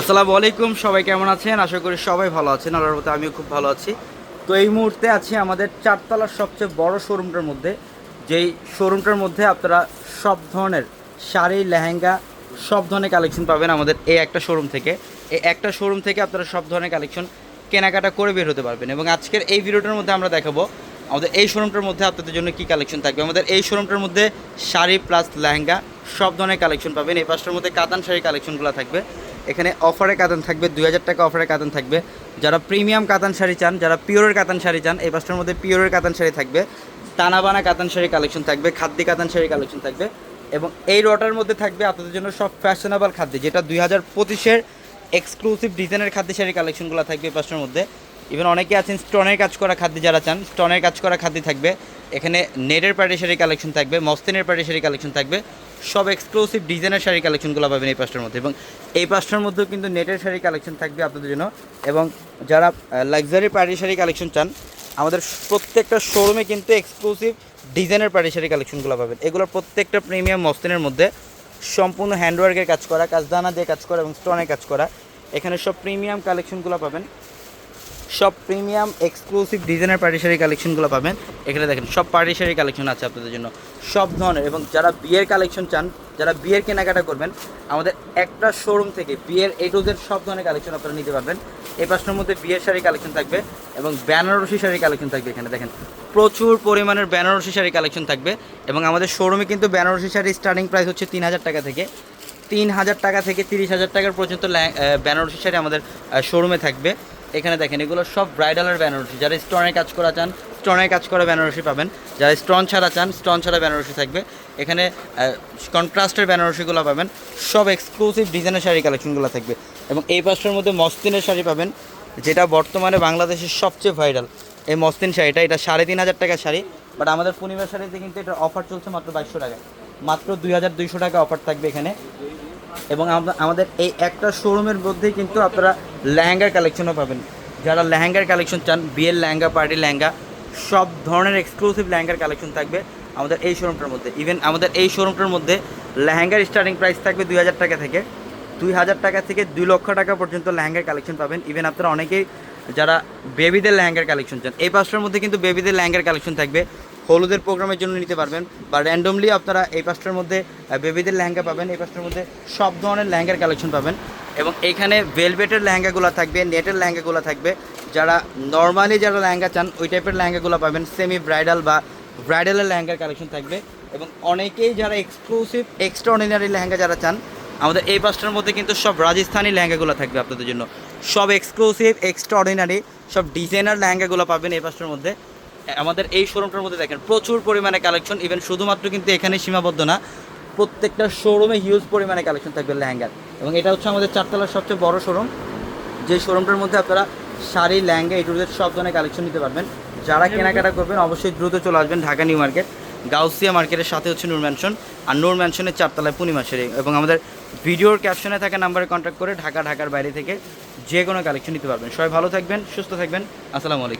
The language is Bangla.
আসসালামু আলাইকুম, সবাই কেমন আছেন? আশা করি সবাই ভালো আছেন, আল্লাহর মতো আমিও খুব ভালো আছি। তো এই মুহূর্তে আছি আমাদের চারতলার সবচেয়ে বড় শোরুমটার মধ্যে। যেই শোরুমটার মধ্যে আপনারা সব ধরনের শাড়ি, লেহেঙ্গা, সব ধরনের কালেকশন পাবেন আমাদের এই একটা শোরুম থেকে। এই একটা শোরুম থেকে আপনারা সব ধরনের কালেকশন কেনাকাটা করে বের হতে পারবেন এবং আজকের এই ভিডিওটার মধ্যে আমরা দেখাবো আমাদের এই শোরুমটার মধ্যে আপনাদের জন্য কি কালেকশন থাকবে। আমাদের এই শোরুমটার মধ্যে শাড়ি প্লাস লেহেঙ্গা সব ধরনের কালেকশন পাবেন। এই পাশটার মধ্যে কাতান শাড়ি কালেকশনগুলো থাকবে। এখানে অফারে কাতান থাকবে, দুই হাজার টাকা অফারে কাতান থাকবে। যারা প্রিমিয়াম কাতান শাড়ি চান, যারা পিওরের কাতান শাড়ি চান, এই পাঁচটার মধ্যে পিওরের কাতান শাড়ি থাকবে, তানাবানা কাতান শাড়ি কালেকশন থাকবে খাদ্যি কাতান শাড়ি কালেকশন থাকবে এবং এই রটার মধ্যে থাকবে আপনাদের জন্য সব ফ্যাশনেবল খাদ্য যেটা দুই হাজার পঁচিশের এক্সক্লুসিভ ডিজাইনের খাদ্য শাড়ি কালেকশনগুলো থাকবে এই পাঁচটার মধ্যে। ইভেন অনেকে আছেন স্টোনের কাজ করা খাদ্য যারা চান স্টোনের কাজ করা খাদ্য থাকবে। এখানে নেটের পার্টি শাড়ি কালেকশন থাকবে মস্তিনের পার্টি শাড়ি কালেকশন থাকবে। সব এক্সক্লুসিভ ডিজাইনের শাড়ি কালেকশনগুলো পাবেন এই পাঁচটার মধ্যে। এবং এই পাঁচটার মধ্যেও কিন্তু নেটের শাড়ি কালেকশন থাকবে আপনাদের জন্য। এবং যারা লাক্সারি পার্টি শাড়ি কালেকশন চান, আমাদের প্রত্যেকটা শোরুমে কিন্তু এক্সক্লুসিভ ডিজাইনের পার্টি শাড়ি কালেকশনগুলো পাবেন। এগুলোর প্রত্যেকটা প্রিমিয়াম মস্তিনের মধ্যে সম্পূর্ণ হ্যান্ডওয়ার্কের কাজ করা, কাজদানা দিয়ে কাজ করা এবং স্টোনের কাজ করা। এখানে সব প্রিমিয়াম কালেকশনগুলো পাবেন। সব প্রিমিয়াম এক্সক্লুসিভ ডিজাইনের পার্টি শাড়ি কালেকশনগুলো পাবেন। এখানে দেখেন, সব পার্টি শাড়ি কালেকশন আছে আপনাদের জন্য। সব ধরনের এবং যারা বিয়ের কালেকশন চান, যারা বিয়ের কেনাকাটা করবেন, আমাদের একটা শোরুম থেকে বিয়ের এ সব ধরনের কালেকশন আপনারা নিতে পারবেন। এই পাঁচটার মধ্যে বিয়ের শাড়ি কালেকশন থাকবে এবং বেনারসি শাড়ি কালেকশন থাকবে এখানে, দেখেন। প্রচুর পরিমাণের বেনারসি শাড়ি কালেকশন থাকবে এবং আমাদের শোরুমে কিন্তু বেনারসি শাড়ি স্টার্টিং প্রাইস হচ্ছে তিন হাজার টাকা থেকে। তিন হাজার টাকা থেকে তিরিশ হাজার টাকার পর্যন্ত বেনারসি শাড়ি আমাদের শোরুমে থাকবে। এখানে দেখেন, এগুলো সব ব্রাইডালের বেনারসি। যারা স্টোনের কাজ করা চান স্টোনের কাজ করা বেনারসি পাবেন। যারা স্টোন ছাড়া চান স্টোন ছাড়া বেনারসি থাকবে। এখানে কন্ট্রাস্টের বেনারসিগুলো পাবেন। সব এক্সক্লুসিভ ডিজাইনের শাড়ি কালেকশনগুলো থাকবে। এবং এই পাঁচটার মধ্যে মস্তিনের শাড়ি পাবেন, যেটা বর্তমানে বাংলাদেশের সবচেয়ে ভাইরাল এই মস্তিন শাড়িটা, এটা সাড়ে তিন হাজার টাকার শাড়ি। বাট আমাদের পূর্ণিমার শাড়িতে কিন্তু এটা অফার চলছে মাত্র বাইশশো টাকায়। মাত্র দুই হাজার দুইশো টাকা অফার থাকবে এখানে। এবং আমাদের এই একটা শোরুমের মধ্যেই কিন্তু আপনারা লেহেঙ্গার কালেকশনও পাবেন। যারা লেহেঙ্গার কালেকশন চান, বিয়ের লেহেঙ্গা পার্টি লেহেঙ্গা, সব ধরনের এক্সক্লুসিভ লেহেঙ্গার কালেকশন থাকবে আমাদের এই শোরুমটার মধ্যে। ইভেন আমাদের এই শোরুমটার মধ্যে লেহেঙ্গার স্টার্টিং প্রাইস থাকবে দুই হাজার টাকা থেকে। দুই হাজার টাকা থেকে দুই লক্ষ টাকা পর্যন্ত লেহেঙ্গার কালেকশন পাবেন। ইভেন আপনারা অনেকেই যারা বেবিদের লেহেঙ্গার কালেকশন চান, এই পাঁচটার মধ্যে কিন্তু বেবিদের লেহেঙ্গার কালেকশন থাকবে। হলুদের প্রোগ্রামের জন্য নিতে পারবেন বা র্যান্ডমলি আপনারা এই পাঁচটার মধ্যে বেবিদের লেহেঙ্গা পাবেন, এই পাঁচটার মধ্যে সব ধরনের লেহেঙ্গার কালেকশন পাবেন। এবং এখানে ভেলভেটের লেহেঙ্গাগুলো থাকবে নেটের লেহেঙ্গাগুলো থাকবে। যারা নর্মালি যারা লেহেঙ্গা চান, ওই টাইপের লেহেঙ্গাগুলো পাবেন সেমি ব্রাইডাল বা ব্রাইডালের লেহেঙ্গার কালেকশন থাকবে। এবং অনেকেই যারা এক্সক্লুসিভ এক্সট্রা অর্ডিনারি লেহেঙ্গা যারা চান, আমাদের এই পাঁচটার মধ্যে কিন্তু সব রাজস্থানি লেহেঙ্গাগুলো থাকবে আপনাদের জন্য। সব এক্সক্লুসিভ এক্সট্রা অর্ডিনারি সব ডিজাইনার লেহেঙ্গাগুলো পাবেন এই পাঁচটার মধ্যে। আমাদের এই শোরুমটার মধ্যে দেখেন, প্রচুর পরিমাণে কালেকশন ইভেন শুধুমাত্র কিন্তু এখানে সীমাবদ্ধ না, প্রত্যেকটা শোরুমে হিউজ পরিমাণে কালেকশন থাকবে লেহেঙ্গার এবং এটা হচ্ছে আমাদের চারতলার সবচেয়ে বড় শোরুম যে শোরুমটার মধ্যে আপনারা শাড়ি, লেহেঙ্গা, এই টুদের সব ধরনের কালেকশন নিতে পারবেন। যারা কেনাকাটা করবেন, অবশ্যই দ্রুত চলে আসবেন ঢাকা নিউ মার্কেট। গাউসিয়া মার্কেটের সাথে হচ্ছে নূর ম্যানশন আর নূর ম্যানশনের চারতলায় পূর্ণিমা সেরে এবং আমাদের ভিডিওর ক্যাপশনে থাকা নাম্বারে কন্ট্যাক্ট করে ঢাকা, ঢাকার বাইরে থেকে যে কোনো কালেকশন নিতে পারবেন। সবাই ভালো থাকবেন, সুস্থ থাকবেন। আসসালামু আলাইকুম।